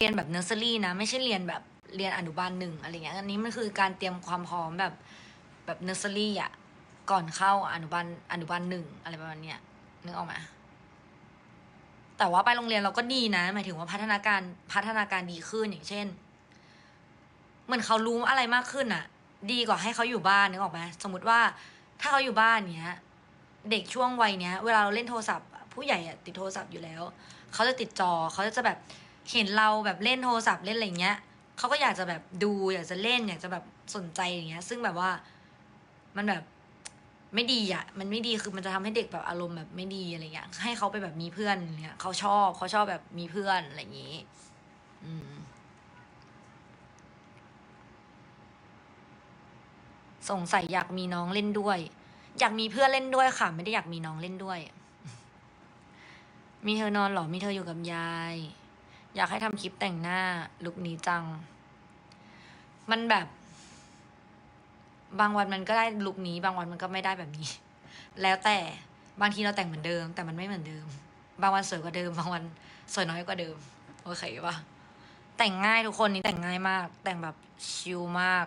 เรียนแบบเนอร์เซอรี่นะไม่ใช่เรียนแบบเรียนอนุบาลหนึ่งอะไรเงี้ยอันนี้มันคือการเตรียมความพร้อมแบบแบบเนอร์เซอรี่อะก่อนเข้าอนุบาลอนุบาลหนึ่งอะไรประมาณเนี้ยนึกออกไหมแต่ว่าไปโรงเรียนเราก็ดีนะ หมายถึงว่าพัฒนาการพัฒนาการดีขึ้นอย่างเช่น เหมือนเขารู้อะไรมากขึ้นอะดีกว่าให้เขาอยู่บ้านนึกออกไหมสมมติว่าถ้าเขาอยู่บ้านเนี้ย เด็กช่วงวัยเนี้ย เวลาเราเล่นโทรศัพท์ ผู้ใหญ่อะติดโทรศัพท์อยู่แล้ว เขาจะติดจอเขาจะแบบ เห็นเราแบบเล่นโทรศัพท์เล่นอะไรเงี้ยเขาก็อยากจะแบบดูอยากจะเล่นอยากจะแบบสนใจอย่างเงี้ย ซึ่งแบบว่ามันแบบไม่ดีอะ มันไม่ดีคือมันจะทำให้เด็กแบบอารมณ์แบบไม่ดีอะไรเงี้ย ให้เขาไปแบบมีเพื่อนเงี้ยเขาชอบเขาชอบแบบมีเพื่อนอะไรอย่างงี้ อืม สงสัยอยากมีน้องเล่นด้วย อยากมีเพื่อนเล่นด้วยค่ะ ไม่ได้อยากมีน้องเล่นด้วย มีเธอนอนหรอ มีเธออยู่กับยาย อยากให้ทำคลิปแต่งหน้าลุกนี้จัง มันแบบ บางวันมันก็ได้ลุกนี้ บางวันมันก็ไม่ได้แบบนี้ แล้วแต่บางทีเราแต่งเหมือนเดิม แต่มันไม่เหมือนเดิม บางวันสวยกว่าเดิม บางวันสวยน้อยกว่าเดิมโอเคปะแต่งง่ายทุกคนนี่แต่งง่ายมาก แต่งแบบชิลมาก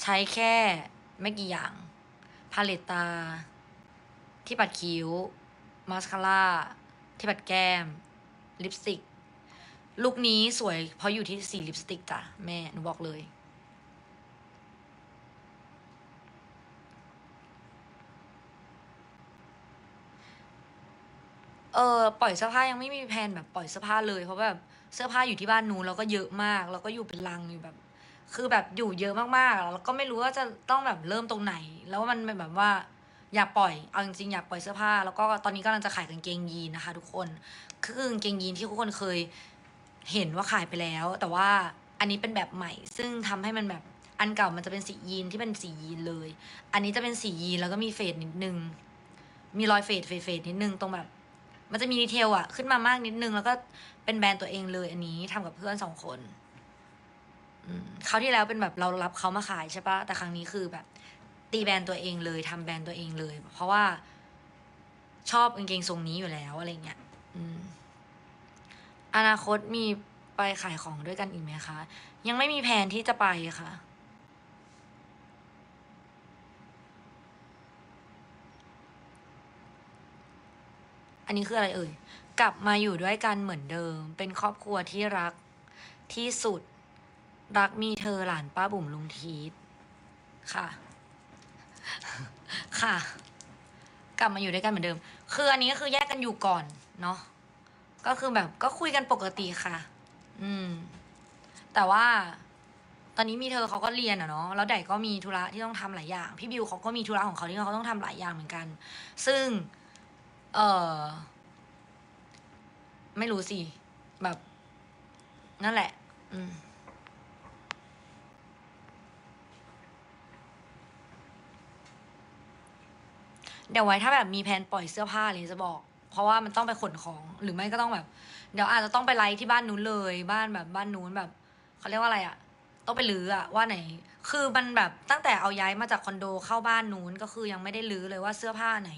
ใช้แค่ไม่กี่อย่างพาเลตตา ที่ปัดคิ้วมาสคาร่าที่ปัดแก้ม ลิปสติก ลุคนี้สวยเพราะอยู่ที่สีลิปสติกจ้ะแม่หนูบอกเลยเออปล่อยเสื้อผ้ายังไม่มีแผนแบบปล่อยเสื้อผ้าเลยเพราะแบบเสื้อผ้าอยู่ที่บ้านหนูแล้วก็เยอะมาก แล้วก็อยู่เป็นลังอยู่แบบ คือแบบอยู่เยอะมากๆ แล้วก็ไม่รู้ว่าจะต้องแบบเริ่มตรงไหน แล้วมันเป็นแบบว่า อยากปล่อย เอาจริงๆอยากปล่อยเสื้อผ้า แล้วก็ตอนนี้กำลังจะขายกางเกงยีนนะคะ ทุกคน คือกางเกงยีนที่ทุกคนเคยเห็นว่าขายไปแล้ว แต่ว่าอันนี้เป็นแบบใหม่ ซึ่งทำให้มันแบบอันเก่ามันจะเป็นสียีนที่เป็นสียีนเลย อันนี้จะเป็นสียีนแล้วก็มีเฟดนิดนึง มีรอยเฟดเฟดเฟดนิดนึงตรงแบบ มันจะมีดีเทลอะขึ้นมามากนิดนึง แล้วก็เป็นแบรนด์ตัวเองเลย อันนี้ทำกับเพื่อนสองคนอืมคราที่แล้วเป็นแบบเรารับเขามาขายใช่ปะแต่ครั้งนี้คือแบบ ตีแบรนด์ตัวเองเลยทำแบรนด์ตัวเองเลย เพราะว่าชอบกางเกงทรงนี้อยู่แล้วอะไรเงี้ยอืมอนาคตมีไปขายของด้วยกันอีกไหมคะ ยังไม่มีแผนที่จะไปค่ะ อันนี้คืออะไรเอ่ย กลับมาอยู่ด้วยกันเหมือนเดิม เป็นครอบครัวที่รักที่สุด รักมีเธอหลานป้าบุ๋มลุงทีทค่ะ ค่ะ กลับมาอยู่ด้วยกันเหมือนเดิม คืออันนี้ก็คือแยกกันอยู่ก่อนเนาะก็คือแบบก็คุยกันปกติค่ะ อืม แต่ว่า ตอนนี้มีเธอเขาก็เรียนอะเนาะแล้วไดก็มีธุระที่ต้องทำหลายอย่าง พี่บิวเขาก็มีธุระของเขาที่เขาต้องทำหลายอย่างเหมือนกัน ซึ่ง เออไม่รู้สิ แบบ นั่นแหละ อืม เดี๋ยวไว้ถ้าแบบมีแผนปล่อยเสื้อผ้าเลยจะบอก เพราะว่ามันต้องไปขนของหรือไม่ก็ต้องแบบ เดี๋ยวอาจจะต้องไปไลฟ์ที่บ้านนู้นเลย บ้านแบบบ้านนู้นแบบเขาเรียกว่าอะไรอะต้องไปรื้ออะว่าไหน คือมันแบบตั้งแต่เอาย้ายมาจากคอนโดเข้าบ้านนู้นก็คือยังไม่ได้รื้อเลยว่าเสื้อผ้าไหน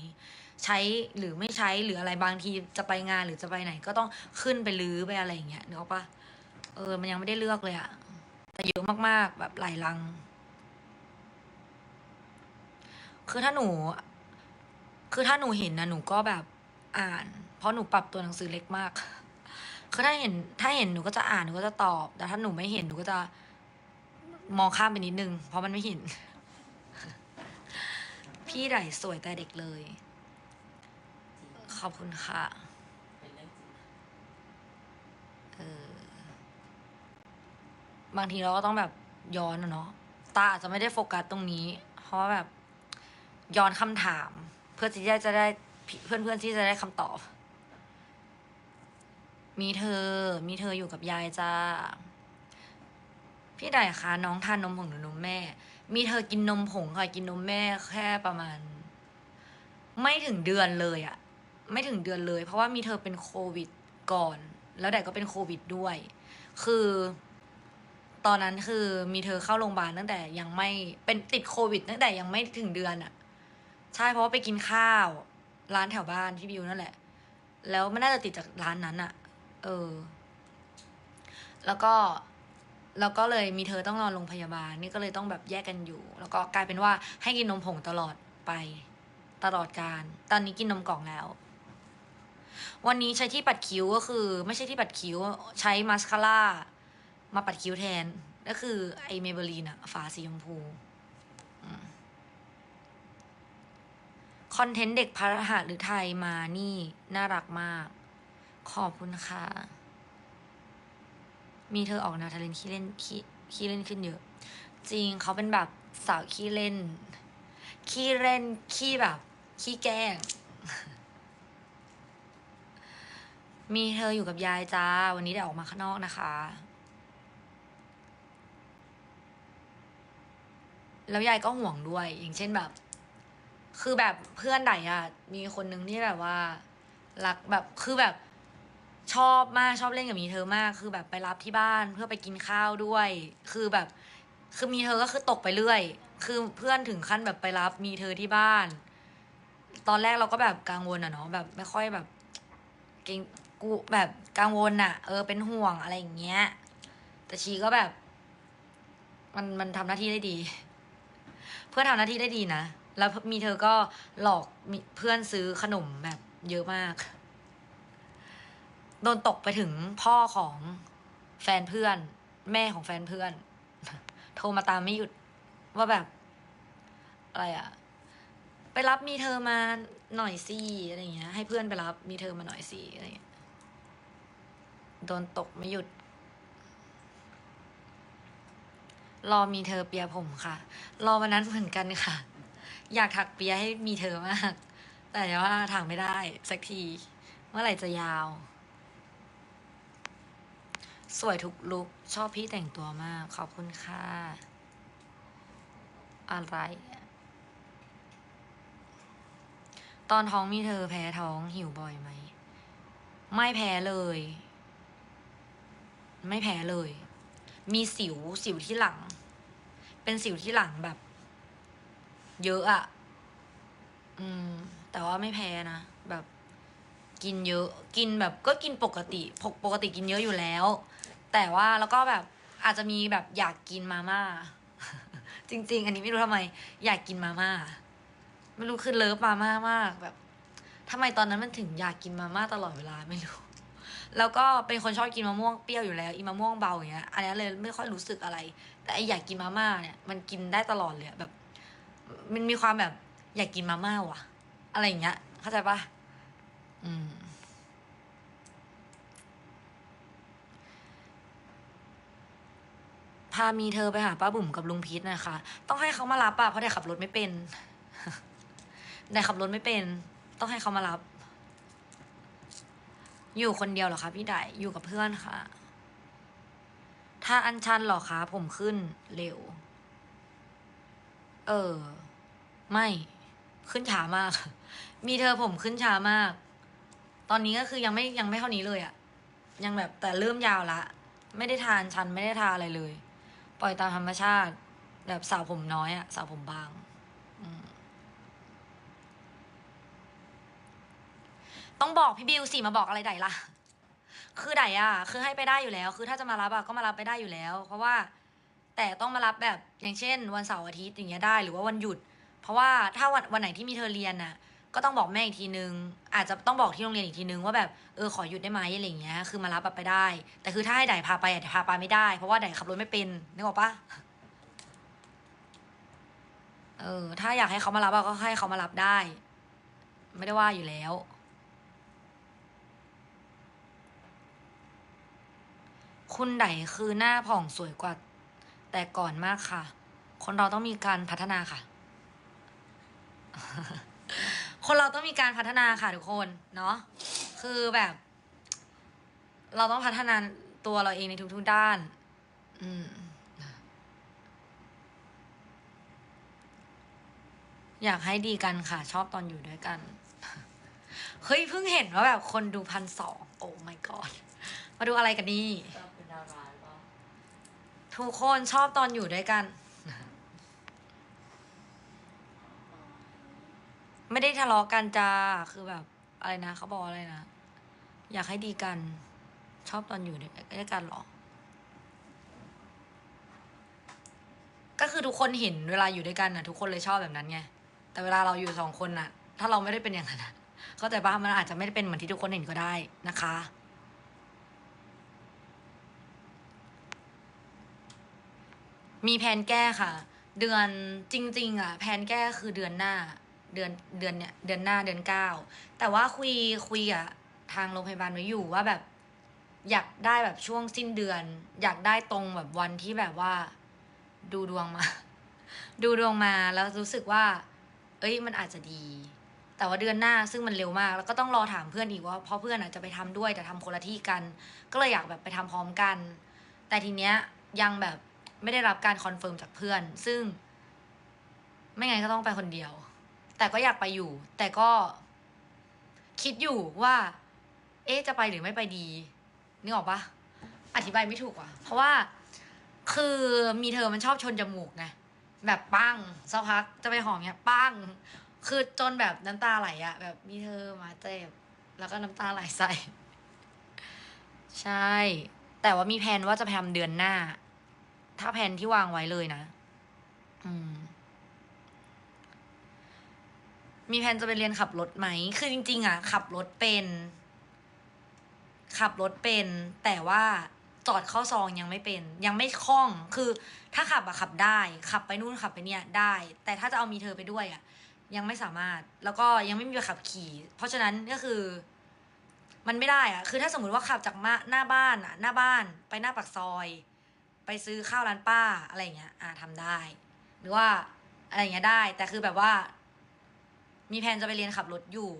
ใช้หรือไม่ใช้หรืออะไรบางทีจะไปงานหรือจะไปไหน ก็ต้องขึ้นไปรื้อไปอะไรอย่างเงี้ยนึกออกปะเออ มันยังไม่ได้เลือกเลยอะแต่เยอะมากๆแบบหลายลัง คือถ้าหนู คือถ้าหนูเห็นนะหนูก็แบบอ่าน เพราะหนูปรับตัวหนังสือเล็กมาก คือถ้าเห็นถ้าเห็นหนูก็จะอ่านหนูก็จะตอบ แต่ถ้าหนูไม่เห็นหนูก็จะมองข้ามไปนิดนึง เพราะมันไม่เห็น พี่ไดสวยแต่เด็กเลย ขอบคุณค่ะเออบางทีเราก็ต้องแบบย้อนอะเนาะตาอาจจะไม่ได้โฟกัสตรงนี้ เพราะว่าแบบย้อนคำถาม พื่อที่จะได้เพื่อนเพื่อนๆที่จะได้คำตอบ มีเธอ มีเธออยู่กับยายจ้า พี่ไดคะน้องทานนมผงหรือนมแม่ มีเธอกินนมผงค่ะกินนมแม่แค่ประมาณ ไม่ถึงเดือนเลยอะไม่ถึงเดือนเลย เพราะว่ามีเธอเป็นโควิดก่อน แล้วไดก็เป็นโควิดด้วย คือตอนนั้นคือมีเธอเข้าโรงพยาบาลตั้งแต่ยังไม่เป็นติดโควิดตั้งแต่ยังไม่ถึงเดือนอะ ใช่เพราะว่าไปกินข้าว ร้านแถวบ้านที่บิวนั่นแหละ แล้วมันน่าจะติดจากร้านนั้นอะเออ แล้วก็แล้วก็เลยมีเธอต้องนอนโรงพยาบาล นี่ก็เลยต้องแบบแยกกันอยู่ แล้วก็กลายเป็นว่าให้กินนมผงตลอดไป ตลอดการ ตอนนี้กินนมกล่องแล้ว วันนี้ใช้ที่ปัดคิ้วก็คือ ไม่ใช่ที่ปัดคิ้ว ใช้มาสคาร่ามาปัดคิ้วแทน ก็คือไอเมเบลีนอะฝาสีชมพูอืม คอนเทนต์เด็กพระรหัสหรือไทยมานี่น่ารักมาก ขอบคุณค่ะ มีเธอออกแนวทะเลนขี้เล่นขี้ขี้เล่นขึ้นเยอะ จริงเขาเป็นแบบสาวขี้เล่น ขี้เล่นขี้แบบ ขี้แกล้งมีเธออยู่กับยายจ้า วันนี้ได้ออกมาข้างนอกนะคะ แล้วยายก็ห่วงด้วย อย่างเช่นแบบ คือแบบเพื่อนไหนอะมีคนหนึ่งที่แบบว่ารักแบบคือแบบชอบมากชอบเล่นกับมีเธอมาก คือแบบไปรับที่บ้านเพื่อไปกินข้าวด้วย คือแบบ คือมีเธอก็คือตกไปเรื่อย คือเพื่อนถึงขั้นแบบไปรับมีเธอที่บ้าน ตอนแรกเราก็แบบกังวลอะเนาะแบบไม่ค่อยแบบเกรงกูแบบกังวลอะเออเป็นห่วงอะไรอย่างเงี้ย แต่ชีก็แบบ มันมันทำหน้าที่ได้ดี เพื่อนทำหน้าที่ได้ดีนะ แล้วมีเธอก็หลอกเพื่อนซื้อขนมแบบเยอะมาก โดนตกไปถึงพ่อของแฟนเพื่อน แม่ของแฟนเพื่อน โทรมาตามไม่หยุดว่าแบบ อะไรอะไปรับมีเธอมาหน่อยสิอะไรเงี้ย ให้เพื่อนไปรับมีเธอมาหน่อยสิอะไรเงี้ยโดนตกไม่หยุด รอมีเธอเปียผมค่ะ รอวันนั้นเหมือนกันค่ะ อยากถักเปียให้มีเธอมาก แต่ว่าถักไม่ได้ สักที เมื่อไหร่จะยาว สวยทุกลุกชอบพี่แต่งตัวมาก ขอบคุณค่ะ อะไร ตอนท้องมีเธอแพ้ท้องหิวบ่อยไหม ไม่แพ้เลย ไม่แพ้เลย มีสิวสิวที่หลัง เป็นสิวที่หลังแบบ เยอะอะอืม แต่ว่าไม่แพ้นะ แบบ กินเยอะ กินแบบก็กินปกติปกปกติกินเยอะอยู่แล้ว แต่ว่าแล้วก็แบบอาจจะมีแบบอยากกินมาม่า จริง ๆ อันนี้ไม่รู้ทำไม อยากกินมาม่า ไม่รู้คือเลิฟมาม่ามาก แบบทำไมตอนนั้นมันถึงอยากกินมาม่าตลอดเวลาไม่รู้ แล้วก็เป็นคนชอบกินมะม่วงเปรี้ยวอยู่แล้ว อีมะม่วงเบาอย่างเงี้ย อันนี้เลยไม่ค่อยรู้สึกอะไร แต่ไออยากกินมาม่าเนี่ย มันกินได้ตลอดเลยแบบ มันมีความแบบอยากกินมาม่าว่ะ อะไรอย่างเงี้ย เข้าใจปะอืม พามีเธอไปหาป้าบุ๋มกับลุงพีทนะคะ ต้องให้เขามารับอะเพราะเด็กขับรถไม่เป็นเด็กขับรถไม่เป็น ต้องให้เขามารับ อยู่คนเดียวเหรอคะพี่ไดอยู่กับเพื่อนค่ะ ถ้าอันชันเหรอคะผมขึ้นเร็ว เออ ไม่ขึ้นช้ามาก มีเธอผมขึ้นช้ามาก ตอนนี้ก็คือยังไม่ยังไม่เท่านี้เลยอะยังแบบแต่เริ่มยาวละ ไม่ได้ทานชันไม่ได้ทาอะไรเลย ปล่อยตามธรรมชาติ แบบสาวผมน้อยอะสาวผมบางต้องบอกพี่บิวสิมาบอกอะไรไดล่ะ คือไดอะคือให้ไปได้อยู่แล้ว คือถ้าจะมารับอะก็มารับไปได้อยู่แล้ว เพราะว่า แต่ต้องมารับแบบอย่างเช่น วันเสาร์อาทิตย์อย่างเงี้ยได้ หรือว่าวันหยุด เพราะว่าถ้าวันวันไหนที่มีเธอเรียนน่ะ ก็ต้องบอกแม่อีกทีนึง อาจจะต้องบอกที่โรงเรียนอีกทีนึงว่าแบบเออขอหยุดได้ไหมอะไรอย่างเงี้ย คือมารับไปได้ แต่คือถ้าให้ไดพาไปอะไดพาไปไม่ได้ เพราะว่าไดขับรถไม่เป็นนึกออกปะเออ ถ้าอยากให้เขามารับอะก็ให้เขามารับได้ ไม่ได้ว่าอยู่แล้ว คุณไดคือหน้าผ่องสวยกว่า แต่ก่อนมากค่ะ คนเราต้องมีการพัฒนาค่ะ คนเราต้องมีการพัฒนาค่ะทุกคนเนาะคือแบบ เราต้องพัฒนาตัวเราเองในทุกๆด้าน อืมอยากให้ดีกันค่ะ ชอบตอนอยู่ด้วยกัน เฮ้ยเพิ่งเห็นว่าแบบคนดูพันสองโอ้ my god มาดูอะไรกันนี่ชอบเป็นดาราหรือเปล่าทุกคนชอบตอนอยู่ด้วยกัน ไม่ได้ทะเลาะกันจ้าคือแบบ อะไรนะเขาบอกอะไรนะ อยากให้ดีกัน ชอบตอนอยู่ด้วยกันหรอ ก็คือทุกคนเห็นเวลาอยู่ด้วยกันนะทุกคนเลยชอบแบบนั้นไงแต่เวลาเราอยู่สองคนน่ะ ถ้าเราไม่ได้เป็นอย่างนั้นเข้าใจปะมันอาจจะไม่ได้เป็นเหมือนที่ทุกคนเห็นก็ได้นะคะมีแผนแก้ค่ะ เดือนจริง ๆ อะ แผนแก้คือเดือนหน้า เดือนเดือนเนี้ยเดือนหน้าเดือนเก้าแต่ว่าคุยคุยอะทางโรงพยาบาลไว้อยู่ว่าแบบ อยากได้แบบช่วงสิ้นเดือน อยากได้ตรงแบบวันที่แบบว่า ดูดวงมา ดูดวงมาแล้วรู้สึกว่า เอ้ยมันอาจจะดี แต่ว่าเดือนหน้าซึ่งมันเร็วมาก แล้วก็ต้องรอถามเพื่อนอีกว่าเพราะเพื่อนอาจจะไปทำด้วยแต่ทำคนละที่กัน ก็เลยอยากแบบไปทำพร้อมกัน แต่ทีเนี้ยยังแบบไม่ได้รับการคอนเฟิร์มจากเพื่อน ซึ่ง ไม่ไงนก็ต้องไปคนเดียว แต่ก็อยากไปอยู่ แต่ก็คิดอยู่ว่า เอ๊ะจะไปหรือไม่ไปดีนึกออกปะอธิบายไม่ถูกว่ะ เพราะว่าคือมีเธอมันชอบชนจมูกไงแบบปังสักพักจะไปหอมเนี้ยปังคือจนแบบน้ำตาไหลอะแบบมีเธอมาเจ็บแล้วก็น้ำตาไหลใส่ ใช่ แต่ว่ามีแผนว่าจะไปทำเดือนหน้า ถ้าแผนที่วางไว้เลยนะ อืม มีแผนจะไปเรียนขับรถไหม คือจริง ๆ อะ ขับรถเป็น ขับรถเป็น แต่ว่าจอดเข้าซองยังไม่เป็น ยังไม่คล่อง คือถ้าขับอะขับได้ ขับไปนู่นขับไปเนี่ยได้ แต่ถ้าจะเอามีเธอไปด้วยอะยังไม่สามารถ แล้วก็ยังไม่มีใบขับขี่ เพราะฉะนั้นก็คือ มันไม่ได้อะคือถ้าสมมติว่าขับจากมาหน้าบ้านอะหน้าบ้าน ไปหน้าปากซอย ไปซื้อข้าวร้านป้าอะไรเงี้ย อะทำได้ หรือว่าอะไรเงี้ยได้ แต่คือแบบว่า มีแผนจะไปเรียนขับรถอยู่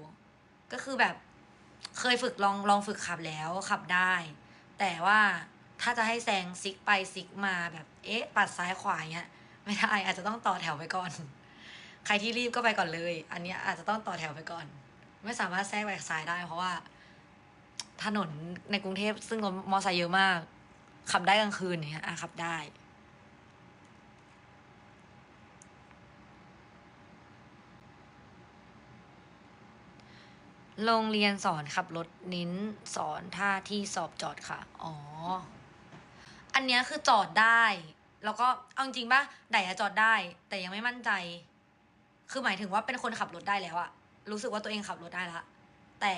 ก็คือแบบเคยฝึกลองลองฝึกขับแล้วขับได้ แต่ว่าถ้าจะให้แซงซิกไปซิกมาแบบเอ๊ะ ปัดซ้ายขวาเงี้ย ไม่ได้อาจจะต้องต่อแถวไปก่อน ใครที่รีบก็ไปก่อนเลย อันเนี้ยอาจจะต้องต่อแถวไปก่อน ไม่สามารถแทรกไปซ้ายได้เพราะว่า ถนนในกรุงเทพซึ่งมอไซค์เยอะมาก ขับได้กลางคืนเงี้ยอะขับได้ โรงเรียนสอนขับรถนิ้นสอนท่าที่สอบจอดค่ะ อ๋อ อันเนี้ยคือจอดได้ แล้วก็เอาจริงป่ะไดอะจอดได้ แต่ยังไม่มั่นใจ คือหมายถึงว่าเป็นคนขับรถได้แล้วอะรู้สึกว่าตัวเองขับรถได้ละ แต่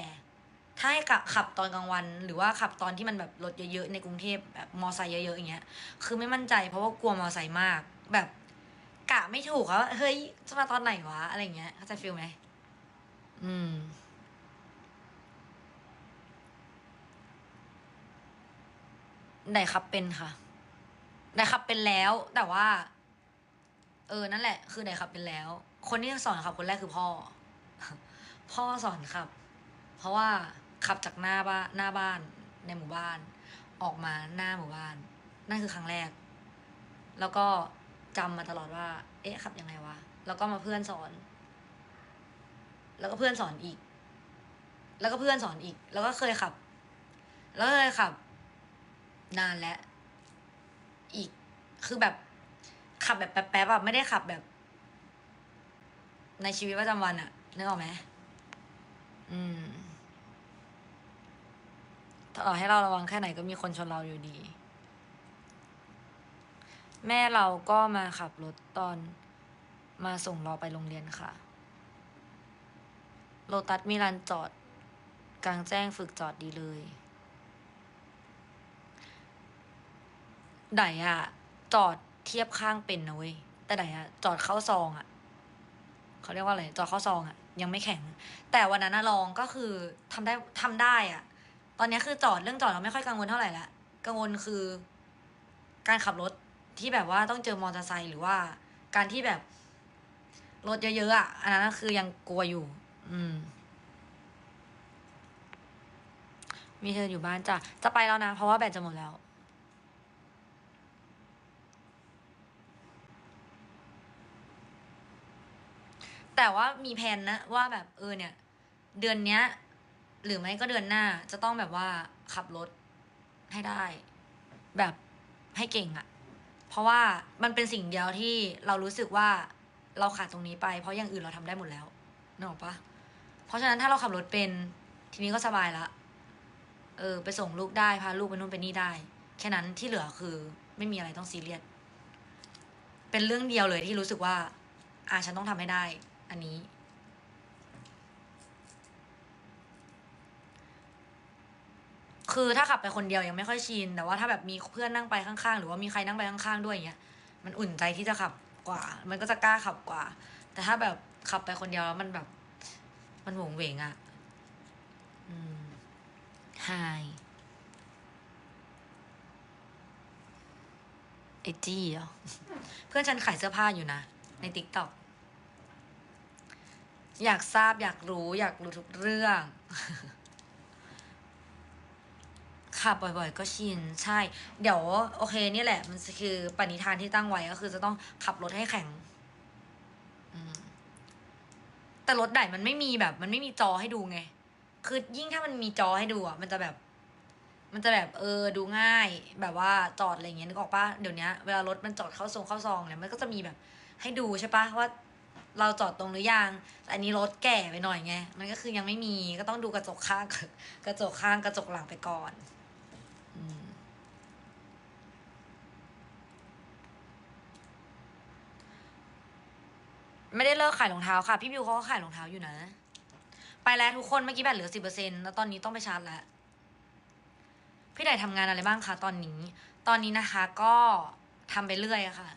ถ้าให้ขับตอนกลางวัน หรือว่าขับตอนที่มันแบบรถเยอะๆในกรุงเทพแบบมอไซค์เยอะๆอย่างเงี้ย คือไม่มั่นใจเพราะว่ากลัวมอไซค์มาก แบบกะไม่ถูกอะว่าเฮ้ยจะมาตอนไหนวะอะไรเงี้ยเข้าใจฟิลไหมอืม ได้ขับเป็นค่ะได้ขับเป็นแล้ว แต่ว่า เออ นั่นแหละ คือได้ขับเป็นแล้ว คนที่สอนขับคนแรกคือพ่อ พ่อสอนขับ เพราะว่าขับจากหน้าบ้านหน้าบ้านในหมู่บ้าน ออกมาหน้าหมู่บ้าน นั่นคือครั้งแรก แล้วก็จำมาตลอดว่า เอ๊ะขับยังไงวะแล้วก็มาเพื่อนสอน แล้วก็เพื่อนสอนอีก แล้วก็เพื่อนสอนอีก แล้วก็เคยขับ แล้วเคยขับ นานแล้ว อีกคือแบบขับแบบแป๊บๆอะไม่ได้ขับแบบ ในชีวิตประจำวันอะนึกออกไหมอืมต่อให้เราระวังแค่ไหนก็มีคนชนเราอยู่ดี แม่เราก็มาขับรถตอนมาส่งเราไปโรงเรียนค่ะ โลตัสมีลานจอด กลางแจ้งฝึกจอดดีเลย ไดอะจอดเทียบข้างเป็นนะเว้ยแต่ไดอะจอดเข้าซองอะเขาเรียกว่าอะไรจอดเข้าซองอะยังไม่แข็ง แต่วันนั้นนะลองก็คือทำได้ทำได้อะตอนนี้คือจอดเรื่องจอดเราไม่ค่อยกังวลเท่าไหร่ละกังวลคือ การขับรถที่แบบว่าต้องเจอมอเตอร์ไซค์หรือว่า การที่แบบรถเยอะๆอะอันนั้นคือยังกลัวอยู่ อืม มีเธออยู่บ้านจ้ะจะไปแล้วนะ เพราะว่าแบตจะหมดแล้ว แต่ว่ามีแผนนะว่าแบบเออเนี่ย เดือนเนี้ย หรือไม่ก็เดือนหน้าจะต้องแบบว่าขับรถให้ได้ แบบให้เก่งอะเพราะว่ามันเป็นสิ่งเดียวที่เรารู้สึกว่าเราขาดตรงนี้ไป เพราะอย่างอื่นเราทำได้หมดแล้วนึกออกปะเพราะฉะนั้นถ้าเราขับรถเป็น ทีนี้ก็สบายละเออ ไปส่งลูกได้พาลูกไปนู่นไปนี่ได้ แค่นั้นที่เหลือคือไม่มีอะไรต้องซีเรียสเป็นเรื่องเดียวเลยที่รู้สึกว่า อ่าฉันต้องทำให้ได้ อันนี้ คือถ้าขับไปคนเดียวยังไม่ค่อยชิน แต่ว่าถ้าแบบมีเพื่อนนั่งไปข้างๆ หรือว่ามีใครนั่งไปข้างๆ ด้วยอย่างเงี้ย มันอุ่นใจที่จะขับกว่า มันก็จะกล้าขับกว่า แต่ถ้าแบบขับไปคนเดียวแล้วมันแบบ มันหวงเหวงอะ่ะ อืมไฮไอจี้เหรอ เพื่อนฉันขายเสื้อผ้าอยู่นะ ในติ๊กต็อก อยากทราบอยากรู้ อยากรู้ทุกเรื่องขับบ่อยๆ ก็ชินใช่ เดี๋ยว โอเคนี่แหละ มันคือปณิธานที่ตั้งไว้ก็คือจะต้องขับรถให้แข็งแต่รถไหนมันไม่มีแบบ มันไม่มีจอให้ดูไง คือยิ่งถ้ามันมีจอให้ดูอะ มันจะแบบ มันจะแบบเออดูง่าย แบบว่าจอดอะไรเงี้ยนึกออกปะเดี๋ยวนี้เวลารถมันจอดเข้าทรงเข้าซองเนี่ยมันก็จะมีแบบ ให้ดูใช่ปะว่า เราจอดตรงหรือยังแต่อันนี้รถแก่ไปหน่อยไง มันก็คือยังไม่มีก็ต้องดูกระจกข้าง กระจกข้างกระจกหลังไปก่อนไม่ได้เลิกขายรองเท้าค่ะ พี่บิวเขาก็ขายรองเท้าอยู่นะ ไปแล้วทุกคนเมื่อกี้แบตเหลือสิบเปอร์เซ็นแล้วตอนนี้ต้องไปชาร์จแล้วพี่ไหนทำงานอะไรบ้างคะตอนนี้ ตอนนี้นะคะก็ทำไปเรื่อยค่ะ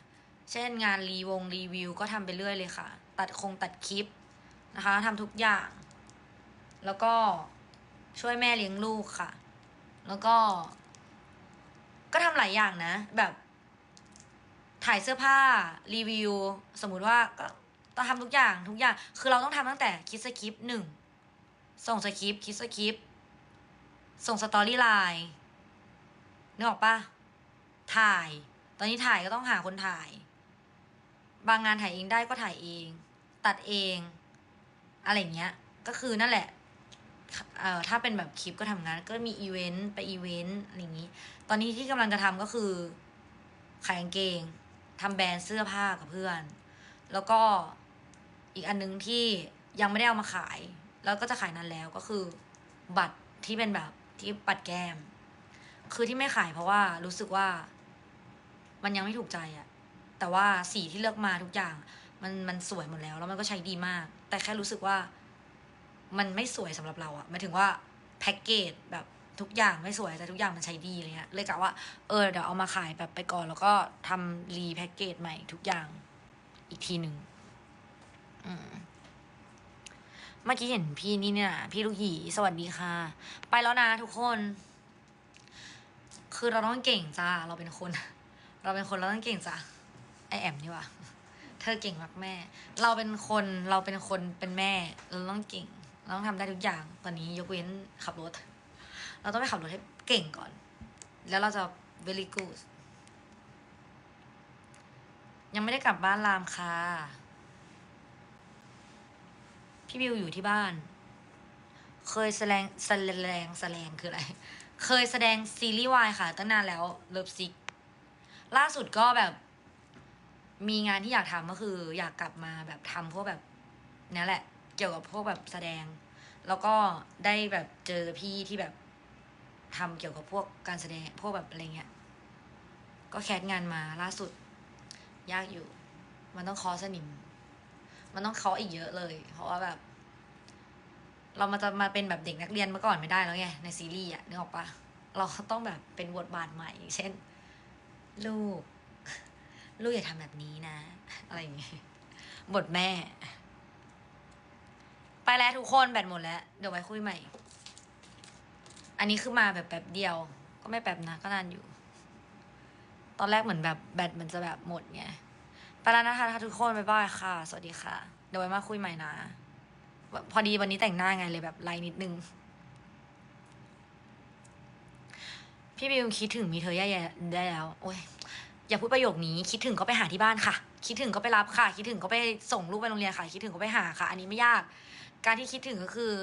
เช่นงานรีวงรีวิวก็ทำไปเรื่อยเลยค่ะ ตัดคงตัดคลิปนะคะทำทุกอย่าง แล้วก็ช่วยแม่เลี้ยงลูกค่ะ แล้วก็ ก็ทำหลายอย่างนะ แบบ ถ่ายเสื้อผ้ารีวิว สมมุติว่าก็ต้องทำทุกอย่างทุกอย่าง คือเราต้องทำตั้งแต่คิดสคริปต์หนึ่งส่งสคริปต์คิดสคริปต์ส่งสตอรี่ไลน์นึกออกปะถ่าย ตอนนี้ถ่ายก็ต้องหาคนถ่าย บางงานถ่ายเองได้ก็ถ่ายเอง ตัดเอง อะไรเงี้ย ก็คือนั่นแหละ เอ่อ ถ้าเป็นแบบคลิปก็ทำงาน ก็มีอีเวนต์ไปอีเวนต์อะไรอย่างงี้ ตอนนี้ที่กำลังจะทำก็คือ ขายกางเกงทำแบรนด์เสื้อผ้ากับเพื่อน แล้วก็อีกอันนึงที่ยังไม่ได้เอามาขาย แล้วก็จะขายนานแล้วก็คือ บัตรที่เป็นแบบที่ปัดแก้ม คือที่ไม่ขายเพราะว่ารู้สึกว่า มันยังไม่ถูกใจอะแต่ว่าสีที่เลือกมาทุกอย่าง มันมันสวยหมดแล้ว แล้วมันก็ใช้ดีมาก แต่แค่รู้สึกว่า มันไม่สวยสำหรับเราอะหมายถึงว่าแพ็กเกจแบบทุกอย่างไม่สวยแต่ทุกอย่างมันใช้ดีอะไรเงี้ยเลยกะว่าเออเดี๋ยวเอามาขายแบบไปก่อน แล้วก็ทำรีแพ็กเกจใหม่ทุกอย่างอีกทีหนึ่งเมื่อกี้เห็นพี่นี่เนี่ยพี่ลูกหยีสวัสดีค่ะ ไปแล้วนะทุกคน คือเราต้องเก่งจ้าเราเป็นคน เราเป็นคนเราต้องเก่งจ้าไอแอมนี่วะ เธอเก่งมากแม่ เราเป็นคนเราเป็นคนเป็นแม่ เราต้องเก่ง เราต้องทำได้ทุกอย่างตอนนี้ยกเว้นขับรถ เราต้องไปขับรถให้เก่งก่อน แล้วเราจะ very good ยังไม่ได้กลับบ้านรามค่ะพี่บิวอยู่ที่บ้าน เคยแสดงแสดงแสดงคืออะไร เคยแสดงซีรีส์วายค่ะ ตั้งนานแล้วเลิฟซิก ล่าสุดก็แบบ มีงานที่อยากทำก็คือ อยากกลับมาแบบทำพวกแบบนี่แหละ เกี่ยวกับพวกแบบแสดง แล้วก็ได้แบบเจอพี่ที่แบบทำเกี่ยวกับพวกการแสดงพวกแบบอะไรเงี้ย ก็แคสงานมาล่าสุด ยากอยู่ มันต้องคอสนิม มันต้องเคาะอีกเยอะเลย เพราะว่าแบบ เรามาจะมาเป็นแบบเด็กนักเรียนเมื่อก่อนไม่ได้แล้วไงในซีรีส์อะนึกออกปะเราต้องแบบเป็นบทบาทใหม่เช่น ลูก ลูกอย่าทำแบบนี้นะ อะไรอย่างเงี้ยบทแม่ ไปแล้วทุกคนแบตหมดแล้ว เดี๋ยวไว้คุยใหม่ อันนี้คือมาแบบแป๊บเดียว ก็ไม่แป๊บนะก็นานอยู่ ตอนแรกเหมือนแบบแบตมันจะแบบหมดไงไปแล้วนะคะทุกคนบ๊ายบายค่ะ สวัสดีค่ะ เดี๋ยวไว้มาคุยใหม่นะ พอดีวันนี้แต่งหน้าไงเลยแบบไลน์นิดนึง พี่บิวคิดถึงมีเธอแย่ๆได้แล้ว โอ้ย อย่าพูดประโยคนี้คิดถึงก็ไปหาที่บ้านค่ะ คิดถึงก็ไปรับค่ะ คิดถึงก็ไปส่งลูกไปโรงเรียนค่ะ คิดถึงก็ไปหาค่ะ อันนี้ไม่ยาก การที่คิดถึงก็คือ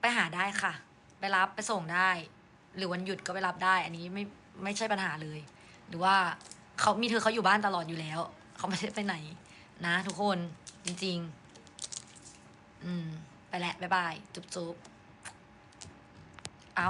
ไปหาได้ค่ะ ไปรับไปส่งได้ หรือวันหยุดก็ไปรับได้ อันนี้ไม่ไม่ใช่ปัญหาเลย หรือว่าเขามีเธอเขาอยู่บ้านตลอดอยู่แล้ว เขาไม่ได้ไปไหน นะ ทุกคนจริง ๆ อืม ไปแล้วบ๊ายบาย จุ๊บจุ๊บเอา